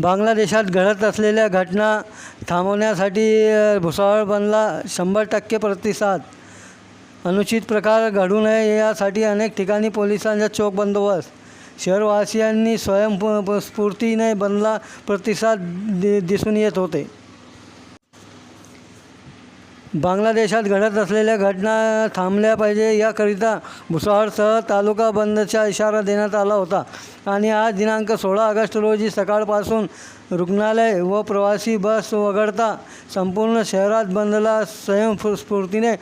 बांगलादेशात घडत असलेल्या घटना थांबवण्यासाठी भुसावळ बनला शंभर टक्के प्रतिसाद. अनुचित प्रकार घडू नये यासाठी अनेक ठिकाणी पोलिसांचा चोख बंदोबस्त. शहरवासियांनी स्वयंस्फूर्तीने बनला प्रतिसाद दि दिसून येत होते. बांगलादेशात घडत असलेल्या घटना थांबल्या पाहिजे. याकरिता भुसावळसह तालुका बंदचा इशारा देण्यात आला होता. आणि आज दिनांक सोळा ऑगस्ट रोजी सकाळपासून रुग्णालय व प्रवासी बस वगळता संपूर्ण शहरात बंदला स्वयंस्फूर्तीने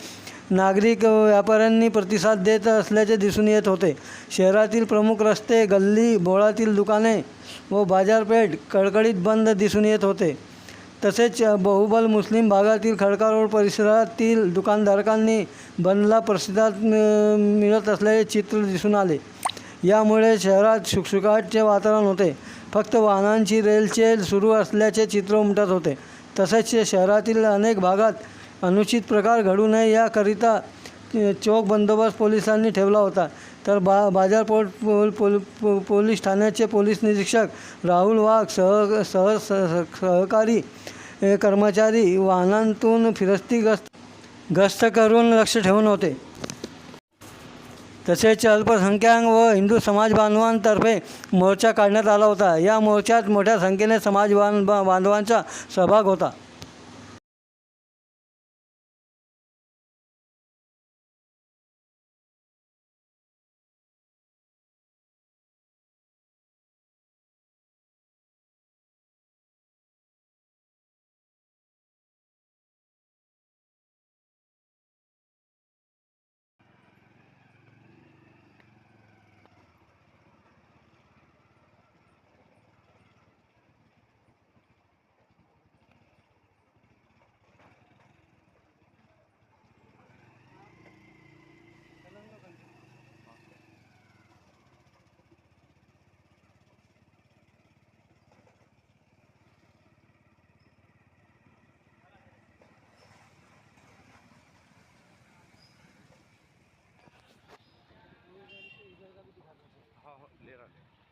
नागरिक व्यापाऱ्यांनी प्रतिसाद देत असल्याचे दिसून येत होते. शहरातील प्रमुख रस्ते गल्ली बोळातील दुकाने व बाजारपेठ कडकडीत बंद दिसून येत होते. तसेच बहुबल मुस्लिम भागातील खडका रोड परिसरातील दुकानधारकांनी बंदला प्रतिसाद मिळत असल्याचे चित्र दिसून आले. यामुळे शहरात शुकशुकाटचे वातावरण होते. फक्त वाहनांची रेलचेल सुरू असल्याचे चित्र उमटत होते. तसेच शहरातील अनेक भागात अनुचित प्रकार घडू नये याकरिता चोख बंदोबस्त पोलिसांनी ठेवला होता. तर बा बाजारपोट पोल पोल पो पोलीस ठाण्याचे पोलीस निरीक्षक राहुल वाघ सह सह सहकारी कर्मचारी वाहनांतून फिरस्ती गस्त गस्त करून लक्ष ठेवून होते. तसेच अल्पसंख्याक व हिंदू समाज बांधवांतर्फे मोर्चा काढण्यात आला होता. या मोर्चात मोठ्या संख्येने समाज बांध बा- बांधवांचा सहभाग होता. Australia.